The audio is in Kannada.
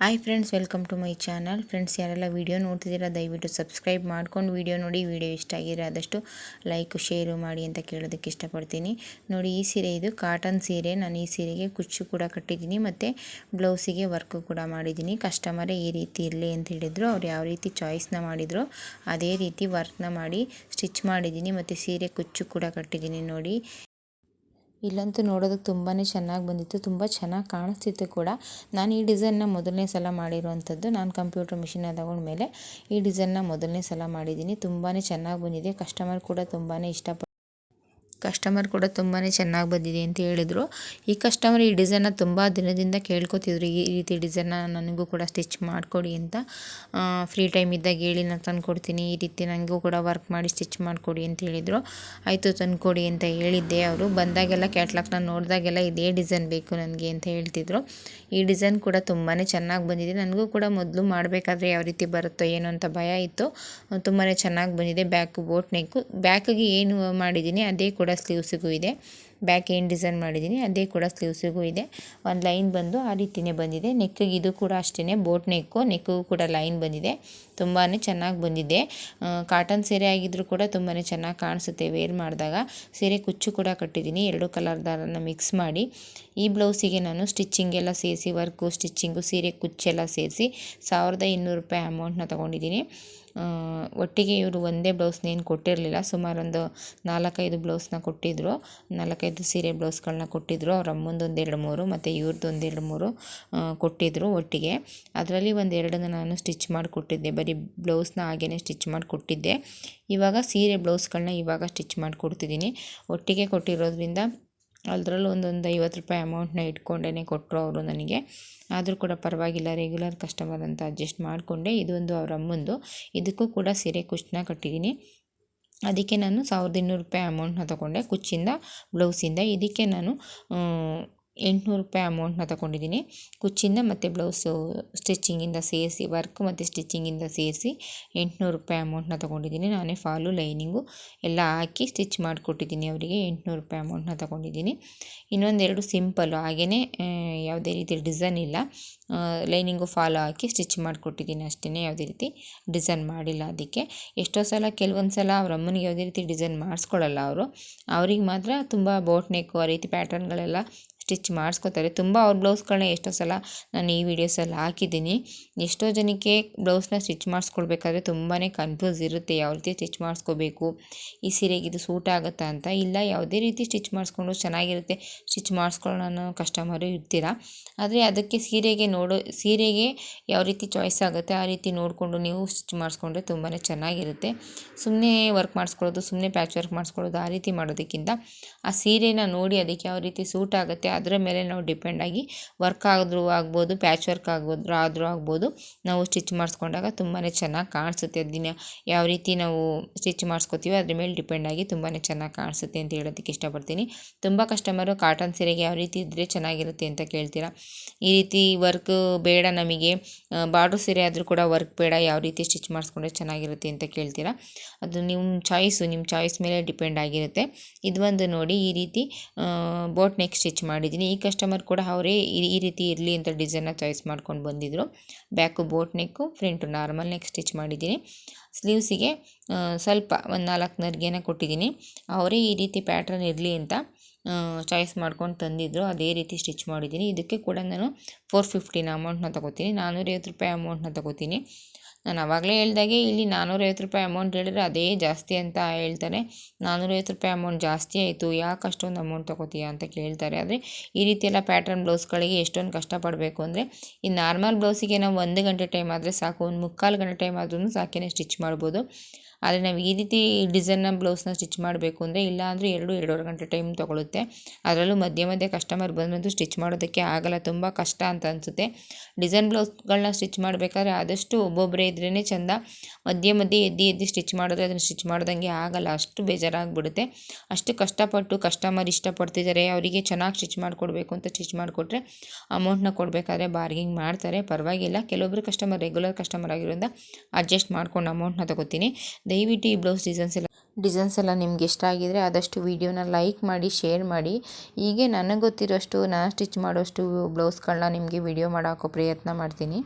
Hi friends welcome to my channel friends ಯಾರೆಲ್ಲ ವೀಡಿಯೋ ನೋಡ್ತಿದ್ದೀರಾ, ದಯವಿಟ್ಟು ಸಬ್ಸ್ಕ್ರೈಬ್ ಮಾಡ್ಕೊಂಡು ವೀಡಿಯೋ ನೋಡಿ. ವೀಡಿಯೋ ಇಷ್ಟ ಆಗಿದ್ರೆ ಆದಷ್ಟು ಲೈಕ್ ಶೇರು ಮಾಡಿ ಅಂತ ಕೇಳೋದಕ್ಕೆ ಇಷ್ಟಪಡ್ತೀನಿ. ನೋಡಿ, ಈ ಸೀರೆ ಇದು ಕಾಟನ್ ಸೀರೆ. ನಾನು ಈ ಸೀರೆಗೆ ಕುಚ್ಚು ಕೂಡ ಕಟ್ಟಿದ್ದೀನಿ ಮತ್ತು ಬ್ಲೌಸಿಗೆ ವರ್ಕು ಕೂಡ ಮಾಡಿದ್ದೀನಿ. ಕಸ್ಟಮರೇ ಈ ರೀತಿ ಇರಲಿ ಅಂತ ಹೇಳಿದರು. ಅವ್ರು ಯಾವ ರೀತಿ ಚಾಯ್ಸ್ನ ಮಾಡಿದ್ರು, ಅದೇ ರೀತಿ ವರ್ಕ್ನ ಮಾಡಿ ಸ್ಟಿಚ್ ಮಾಡಿದ್ದೀನಿ. ಮತ್ತು ಸೀರೆ ಕುಚ್ಚು ಕೂಡ ಕಟ್ಟಿದ್ದೀನಿ ನೋಡಿ. ಇಲ್ಲಂತೂ ನೋಡೋದಕ್ಕೆ ತುಂಬಾ ಚೆನ್ನಾಗಿ ಬಂದಿತ್ತು, ತುಂಬ ಚೆನ್ನಾಗಿ ಕಾಣಿಸ್ತಿತ್ತು ಕೂಡ. ನಾನು ಈ ಡಿಸೈನ್ನ ಮೊದಲನೇ ಸಲ ಮಾಡಿರುವಂಥದ್ದು ನಾನು ಕಂಪ್ಯೂಟರ್ ಮಿಷಿನ ತಗೊಂಡ್ಮೇಲೆ ಈ ಡಿಸೈನ್ನ ಮೊದಲನೇ ಸಲ ಮಾಡಿದ್ದೀನಿ. ತುಂಬಾ ಚೆನ್ನಾಗಿ ಬಂದಿದೆ ಕಸ್ಟಮರ್ ಕೂಡ ತುಂಬಾ ಇಷ್ಟಪಟ್ಟು ಕಸ್ಟಮರ್ ಕೂಡ ತುಂಬಾ ಚೆನ್ನಾಗಿ ಬಂದಿದೆ ಅಂತ ಹೇಳಿದರು. ಈ ಕಸ್ಟಮರ್ ಈ ಡಿಸೈನ್ನ ತುಂಬ ದಿನದಿಂದ ಕೇಳ್ಕೊತಿದ್ರು. ಈ ರೀತಿ ಡಿಸೈನ್ನ ನನಗೂ ಕೂಡ ಸ್ಟಿಚ್ ಮಾಡಿಕೊಡಿ ಅಂತ. ಫ್ರೀ ಟೈಮ್ ಇದ್ದಾಗ ಹೇಳಿ ನಾನು ತಂದುಕೊಡ್ತೀನಿ. ಈ ರೀತಿ ನನಗೂ ಕೂಡ ವರ್ಕ್ ಮಾಡಿ ಸ್ಟಿಚ್ ಮಾಡಿಕೊಡಿ ಅಂತ ಹೇಳಿದರು. ಆಯಿತು, ತಂದುಕೊಡಿ ಅಂತ ಹೇಳಿದ್ದೆ ಅವರು. ಬಂದಾಗೆಲ್ಲ ಕ್ಯಾಟ್ಲಾಗ್ನ ನೋಡಿದಾಗೆಲ್ಲ ಇದೇ ಡಿಸೈನ್ ಬೇಕು ನನಗೆ ಅಂತ ಹೇಳ್ತಿದ್ರು. ಈ ಡಿಸೈನ್ ಕೂಡ ತುಂಬಾ ಚೆನ್ನಾಗಿ ಬಂದಿದೆ. ನನಗೂ ಕೂಡ ಮೊದಲು ಮಾಡಬೇಕಾದ್ರೆ ಯಾವ ರೀತಿ ಬರುತ್ತೋ ಏನೋ ಅಂತ ಭಯ ಇತ್ತು. ತುಂಬಾ ಚೆನ್ನಾಗಿ ಬಂದಿದೆ. ಬ್ಯಾಕು ಬೋಟ್ ನೆಕ್ಕು ಬ್ಯಾಕಿಗೆ ಏನು ಮಾಡಿದ್ದೀನಿ ಅದೇ ಕೂಡ ಸ್ಲೀವ್ಸಿಗೂ ಇದೆ. ಬ್ಯಾಕ್ ಏನು ಡಿಸೈನ್ ಮಾಡಿದ್ದೀನಿ, ಅದೇ ಕೂಡ ಸ್ಲೀವ್ಸಿಗೂ ಇದೆ. ಒಂದು ಲೈನ್ ಬಂದು ಆ ರೀತಿಯೇ ಬಂದಿದೆ. ನೆಕ್ಕಿಗೆ ಇದು ಕೂಡ ಅಷ್ಟೇ ಬೋಟ್ ನೆಕ್ಕು, ನೆಕ್ಕಿಗೂ ಕೂಡ ಲೈನ್ ಬಂದಿದೆ. ತುಂಬಾ ಚೆನ್ನಾಗಿ ಬಂದಿದೆ. ಕಾಟನ್ ಸೀರೆ ಆಗಿದ್ದರೂ ಕೂಡ ತುಂಬಾ ಚೆನ್ನಾಗಿ ಕಾಣಿಸುತ್ತೆ ವೇರ್ ಮಾಡಿದಾಗ. ಸೀರೆ ಕುಚ್ಚು ಕೂಡ ಕಟ್ಟಿದ್ದೀನಿ, ಎರಡು ಕಲರ್ ಮಿಕ್ಸ್ ಮಾಡಿ. ಈ ಬ್ಲೌಸಿಗೆ ನಾನು ಸ್ಟಿಚ್ಚಿಂಗ್ ಎಲ್ಲ ಸೇರಿಸಿ ವರ್ಕು ಸ್ಟಿಚ್ಚಿಂಗು ಸೀರೆ ಕುಚ್ಚೆಲ್ಲ ಸೇರಿಸಿ ಸಾವಿರದ ಇನ್ನೂರು ರೂಪಾಯಿ ಅಮೌಂಟ್ನ ತೊಗೊಂಡಿದ್ದೀನಿ. ಒಟ್ಟಿಗೆ ಇವರು ಒಂದೇ ಬ್ಲೌಸ್ನೇನು ಕೊಟ್ಟಿರಲಿಲ್ಲ. ಸುಮಾರು ಒಂದು ನಾಲ್ಕೈದು ಬ್ಲೌಸ್ನ ಕೊಟ್ಟಿದ್ದರು ನಾಲ್ಕೈದು ಸೀರೆ ಬ್ಲೌಸ್ಗಳನ್ನ ಕೊಟ್ಟಿದ್ದರು ಅವ್ರ ಅಮ್ಮಂದು ಒಂದು ಎರಡು ಮೂರು ಮತ್ತು ಇವ್ರದ್ದು ಒಂದು ಎರಡು ಮೂರು ಕೊಟ್ಟಿದ್ದರು ಒಟ್ಟಿಗೆ. ಅದರಲ್ಲಿ ಒಂದು ಎರಡನ್ನು ನಾನು ಸ್ಟಿಚ್ ಮಾಡಿ ಕೊಟ್ಟಿದ್ದೆ. ಬರೀ ಬ್ಲೌಸ್ನ ಹಾಗೆಯೇ ಸ್ಟಿಚ್ ಮಾಡಿ ಕೊಟ್ಟಿದ್ದೆ. ಇವಾಗ ಸೀರೆ ಬ್ಲೌಸ್ಗಳನ್ನ ಇವಾಗ ಸ್ಟಿಚ್ ಮಾಡಿ ಕೊಡ್ತಿದ್ದೀನಿ ಒಟ್ಟಿಗೆ ಕೊಟ್ಟಿರೋದ್ರಿಂದ ಅದರಲ್ಲೂ ಒಂದೊಂದು ಐವತ್ತು ರೂಪಾಯಿ ಅಮೌಂಟ್ನ ಇಟ್ಕೊಂಡೇ ಕೊಟ್ಟರು ಅವರು ನನಗೆ. ಆದರೂ ಕೂಡ ಪರವಾಗಿಲ್ಲ ರೆಗ್ಯುಲರ್ ಕಸ್ಟಮರ್ ಅಂತ ಅಡ್ಜಸ್ಟ್ ಮಾಡಿಕೊಂಡೆ. ಇದೊಂದು ಅವ್ರ ಅಮ್ಮಂದು. ಇದಕ್ಕೂ ಕೂಡ ಸೀರೆ ಕುಚ್ಚನ್ನ ಕಟ್ಟಿದ್ದೀನಿ. ಅದಕ್ಕೆ ನಾನು ಸಾವಿರದ ಇನ್ನೂರು ರೂಪಾಯಿ ಅಮೌಂಟ್ನ ತಗೊಂಡೆ ಕುಚ್ಚಿಂದ ಬ್ಲೌಸಿಂದ ಇದಕ್ಕೆ ನಾನು ಎಂಟುನೂರು ರೂಪಾಯಿ ಅಮೌಂಟ್ನ ತಗೊಂಡಿದ್ದೀನಿ. ಕುಚ್ಚಿಂದ ಮತ್ತು ಬ್ಲೌಸು ಸ್ಟಿಚ್ಚಿಂಗಿಂದ ಸೇರಿಸಿ ವರ್ಕ್ ಮತ್ತು ಸ್ಟಿಚ್ಚಿಂಗಿಂದ ಸೇರಿಸಿ ಎಂಟುನೂರು ರೂಪಾಯಿ ಅಮೌಂಟ್ನ ತಗೊಂಡಿದ್ದೀನಿ. ನಾನೇ ಫಾಲು ಲೈನಿಂಗು ಎಲ್ಲ ಹಾಕಿ ಸ್ಟಿಚ್ ಮಾಡಿಕೊಟ್ಟಿದ್ದೀನಿ ಅವರಿಗೆ. ಎಂಟುನೂರು ರೂಪಾಯಿ ಅಮೌಂಟ್ನ ತಗೊಂಡಿದ್ದೀನಿ. ಇನ್ನೊಂದೆರಡು ಸಿಂಪಲ್ಲು ಹಾಗೆಯೇ ಯಾವುದೇ ರೀತಿ ಡಿಸೈನ್ ಇಲ್ಲ. ಲೈನಿಂಗು ಫಾಲೋ ಹಾಕಿ ಸ್ಟಿಚ್ ಮಾಡಿಕೊಟ್ಟಿದ್ದೀನಿ ಅಷ್ಟೇ ಯಾವುದೇ ರೀತಿ ಡಿಸೈನ್ ಮಾಡಿಲ್ಲ ಅದಕ್ಕೆ. ಎಷ್ಟೋ ಸಲ, ಕೆಲವೊಂದು ಸಲ ಅವ್ರ ಅಮ್ಮನಿಗೆ ಯಾವುದೇ ರೀತಿ ಡಿಸೈನ್ ಮಾಡಿಸ್ಕೊಳ್ಳಲ್ಲ ಅವರು. ಅವ್ರಿಗೆ ಮಾತ್ರ ತುಂಬ ಬೋಟ್ ನೆಕ್ಕು ಆ ರೀತಿ ಪ್ಯಾಟರ್ನ್ಗಳೆಲ್ಲ ಸ್ಟಿಚ್ ಮಾಡಿಸ್ಕೋತಾರೆ. ತುಂಬ ಅವ್ರ ಬ್ಲೌಸ್ಗಳನ್ನ ಎಷ್ಟೋ ಸಲ ನಾನು ಈ ವಿಡಿಯೋಸಲ್ಲಿ ಹಾಕಿದ್ದೀನಿ. ಎಷ್ಟೋ ಜನಕ್ಕೆ ಬ್ಲೌಸ್ನ ಸ್ಟಿಚ್ ಮಾಡಿಸ್ಕೊಳ್ಬೇಕಾದ್ರೆ ತುಂಬಾ ಕನ್ಫ್ಯೂಸ್ ಇರುತ್ತೆ ಯಾವ ರೀತಿ ಸ್ಟಿಚ್ ಮಾಡಿಸ್ಕೋಬೇಕು, ಈ ಸೀರೆಗೆ ಇದು ಸೂಟ್ ಆಗುತ್ತಾ ಅಂತ. ಇಲ್ಲ, ಯಾವುದೇ ರೀತಿ ಸ್ಟಿಚ್ ಮಾಡಿಸ್ಕೊಂಡು ಚೆನ್ನಾಗಿರುತ್ತೆ. ಸ್ಟಿಚ್ ಮಾಡಿಸ್ಕೊಳ್ಳೋ ಕಸ್ಟಮರು ಇರ್ತೀರ? ಆದರೆ ಅದಕ್ಕೆ ಸೀರೆಗೆ ನೋಡೋ, ಸೀರೆಗೆ ಯಾವ ರೀತಿ ಚಾಯ್ಸ್ ಆಗುತ್ತೆ ಆ ರೀತಿ ನೋಡಿಕೊಂಡು ನೀವು ಸ್ಟಿಚ್ ಮಾಡಿಸ್ಕೊಂಡ್ರೆ ತುಂಬಾ ಚೆನ್ನಾಗಿರುತ್ತೆ. ಸುಮ್ಮನೆ ವರ್ಕ್ ಮಾಡಿಸ್ಕೊಳ್ಳೋದು, ಸುಮ್ಮನೆ ಪ್ಯಾಚ್ ವರ್ಕ್ ಮಾಡಿಸ್ಕೊಳ್ಳೋದು ಆ ರೀತಿ ಮಾಡೋದಕ್ಕಿಂತ ಆ ಸೀರೆನ ನೋಡಿ ಅದಕ್ಕೆ ಯಾವ ರೀತಿ ಸೂಟ್ ಆಗುತ್ತೆ ಅದರ ಮೇಲೆ ನಾವು ಡಿಪೆಂಡ್ ಆಗಿ ವರ್ಕ್ ಆದರೂ ಆಗ್ಬೋದು ಪ್ಯಾಚ್ ವರ್ಕ್ ಆಗ್ಬೋದು ಆದರೂ ಆಗ್ಬೋದು, ನಾವು ಸ್ಟಿಚ್ ಮಾಡಿಸ್ಕೊಂಡಾಗ ತುಂಬಾ ಚೆನ್ನಾಗಿ ಕಾಣಿಸುತ್ತೆ ದಿನ. ಯಾವ ರೀತಿ ನಾವು ಸ್ಟಿಚ್ ಮಾಡಿಸ್ಕೋತೀವೋ ಅದ್ರ ಮೇಲೆ ಡಿಪೆಂಡ್ ಆಗಿ ತುಂಬಾ ಚೆನ್ನಾಗಿ ಕಾಣಿಸುತ್ತೆ ಅಂತ ಹೇಳೋದಕ್ಕೆ ಇಷ್ಟಪಡ್ತೀನಿ. ತುಂಬ ಕಸ್ಟಮರು ಕಾಟನ್ ಸೀರೆಗೆ ಯಾವ ರೀತಿ ಇದ್ದರೆ ಚೆನ್ನಾಗಿರುತ್ತೆ ಅಂತ ಕೇಳ್ತೀರಾ? ಈ ರೀತಿ ವರ್ಕ್ ಬೇಡ ನಮಗೆ ಬಾರ್ಡ್ರ್ ಸೀರೆ ಆದರೂ ಕೂಡ ವರ್ಕ್ ಬೇಡ, ಯಾವ ರೀತಿ ಸ್ಟಿಚ್ ಮಾಡಿಸ್ಕೊಂಡ್ರೆ ಚೆನ್ನಾಗಿರುತ್ತೆ ಅಂತ ಕೇಳ್ತೀರಾ? ಅದು ನಿಮ್ಮ ಚಾಯ್ಸು ನಿಮ್ಮ ಚಾಯ್ಸ್ ಮೇಲೆ ಡಿಪೆಂಡ್ ಆಗಿರುತ್ತೆ. ಇದು ಒಂದು ನೋಡಿ ಈ ರೀತಿ ಬೋಟ್ ನೆಕ್ ಸ್ಟಿಚ್ ಮಾಡಿ. ಮಾಡಿದ್ದೀನಿ. ಈ ಕಸ್ಟಮರ್ ಕೂಡ ಅವರೇ ಈ ರೀತಿ ಇರಲಿ ಅಂತ ಡಿಸೈನ್ನ ಚಾಯ್ಸ್ ಮಾಡ್ಕೊಂಡು ಬಂದಿದ್ದರು back boat neck front normal neck stitch ಮಾಡಿದ್ದೀನಿ. ಸ್ಲೀವ್ಸಿಗೆ ಸ್ವಲ್ಪ ಒಂದು ನಾಲ್ಕು ನರ್ಗೆನ ಕೊಟ್ಟಿದ್ದೀನಿ. ಅವರೇ ಈ ರೀತಿ ಪ್ಯಾಟ್ರನ್ ಇರಲಿ ಅಂತ ಚಾಯ್ಸ್ ಮಾಡ್ಕೊಂಡು ತಂದಿದ್ದರು ಅದೇ ರೀತಿ ಸ್ಟಿಚ್ ಮಾಡಿದ್ದೀನಿ. ಇದಕ್ಕೆ ಕೂಡ ನಾನು ಫೋರ್ ಫಿಫ್ಟಿನ ಅಮೌಂಟ್ನ ತಗೋತೀನಿ. ನಾನ್ನೂರೈವತ್ತು ರೂಪಾಯಿ ಅಮೌಂಟ್ನ ತೊಗೋತೀನಿ. ನಾನು ಆವಾಗಲೇ ಹೇಳ್ದಾಗೆ ಇಲ್ಲಿ ನಾನ್ನೂರೈವತ್ತು ರೂಪಾಯಿ ಅಮೌಂಟ್ ಹೇಳಿದ್ರೆ ಅದೇ ಜಾಸ್ತಿ ಅಂತ ಹೇಳ್ತಾರೆ. ನಾನ್ನೂರೈವತ್ತು ರೂಪಾಯಿ ಅಮೌಂಟ್ ಜಾಸ್ತಿ ಆಯಿತು, ಯಾಕೆ ಅಷ್ಟೊಂದು ಅಮೌಂಟ್ ತೊಗೋತೀಯ ಅಂತ ಕೇಳ್ತಾರೆ. ಆದರೆ ಈ ರೀತಿ ಎಲ್ಲ ಪ್ಯಾಟರ್ನ್ ಬ್ಲೌಸ್ಗಳಿಗೆ ಎಷ್ಟೊಂದು ಕಷ್ಟಪಡಬೇಕು ಅಂದರೆ, ಈ ನಾರ್ಮಲ್ ಬ್ಲೌಸಿಗೆ ನಾವು ಒಂದು ಗಂಟೆ ಟೈಮ್ ಆದರೆ ಸಾಕು, ಒಂದು ಮುಕ್ಕಾಲು ಗಂಟೆ ಟೈಮ್ ಆದ್ರೂ ಸಾಕೇನೆ ಸ್ಟಿಚ್ ಮಾಡ್ಬೋದು. ಆದರೆ ನಾವು ಈ ರೀತಿ ಡಿಸೈನ್ನ ಬ್ಲೌಸ್ನ ಸ್ಟಿಚ್ ಮಾಡಬೇಕು ಅಂದರೆ ಇಲ್ಲ ಅಂದರೆ ಎರಡು, ಎರಡೂವರೆ ಗಂಟೆ ಟೈಮ್ ತೊಗೊಳುತ್ತೆ. ಅದರಲ್ಲೂ ಮಧ್ಯೆ ಮಧ್ಯೆ ಕಸ್ಟಮರ್ ಬಂದಂತೂ ಸ್ಟಿಚ್ ಮಾಡೋದಕ್ಕೆ ಆಗಲ್ಲ, ತುಂಬ ಕಷ್ಟ ಅಂತ ಅನಿಸುತ್ತೆ. ಡಿಸೈನ್ ಬ್ಲೌಸ್ಗಳನ್ನ ಸ್ಟಿಚ್ ಮಾಡಬೇಕಾದ್ರೆ ಆದಷ್ಟು ಒಬ್ಬೊಬ್ಬರೇ ಇದ್ರೇ ಚೆಂದ. ಮಧ್ಯೆ ಮಧ್ಯೆ ಎದ್ದು ಎದ್ದು ಸ್ಟಿಚ್ ಮಾಡಿದ್ರೆ ಅದನ್ನು ಸ್ಟಿಚ್ ಮಾಡ್ದಂಗೆ ಆಗಲ್ಲ, ಅಷ್ಟು ಬೇಜಾರಾಗ್ಬಿಡುತ್ತೆ. ಅಷ್ಟು ಕಷ್ಟಪಟ್ಟು ಕಸ್ಟಮರ್ ಇಷ್ಟಪಡ್ತಿದ್ದಾರೆ ಅವರಿಗೆ ಚೆನ್ನಾಗಿ ಸ್ಟಿಚ್ ಮಾಡಿಕೊಡ್ಬೇಕು ಅಂತ ಸ್ಟಿಚ್ ಮಾಡಿಕೊಟ್ರೆ ಅಮೌಂಟ್ನ ಕೊಡಬೇಕಾದ್ರೆ ಬಾರ್ಗಿಂಗ್ ಮಾಡ್ತಾರೆ. ಪರವಾಗಿಲ್ಲ ಕೆಲವೊಬ್ಬರು ಕಸ್ಟಮರ್ ರೆಗ್ಯುಲರ್ ಕಸ್ಟಮರ್ ಆಗಿರೋದ್ರಿಂದ ಅಡ್ಜಸ್ಟ್ ಮಾಡ್ಕೊಂಡು ಅಮೌಂಟ್ನ ತೊಗೋತೀನಿ. ದಯವಿಟ್ಟು ಈ ಬ್ಲೌಸ್ ಡಿಸೈನ್ಸ್ ಎಲ್ಲ ಡಿಸೈನ್ಸ್ ಎಲ್ಲ ನಿಮ್ಗೆ ಇಷ್ಟ ಆಗಿದರೆ ಆದಷ್ಟು ವಿಡಿಯೋನ ಲೈಕ್ ಮಾಡಿ, ಶೇರ್ ಮಾಡಿ. ಹೀಗೆ ನನಗೆ ಗೊತ್ತಿರೋಷ್ಟು, ನಾನು ಸ್ಟಿಚ್ ಮಾಡೋಷ್ಟು ಬ್ಲೌಸ್ಗಳನ್ನ ನಿಮಗೆ ವಿಡಿಯೋ ಮಾಡೋಕ್ಕೋ ಪ್ರಯತ್ನ ಮಾಡ್ತೀನಿ.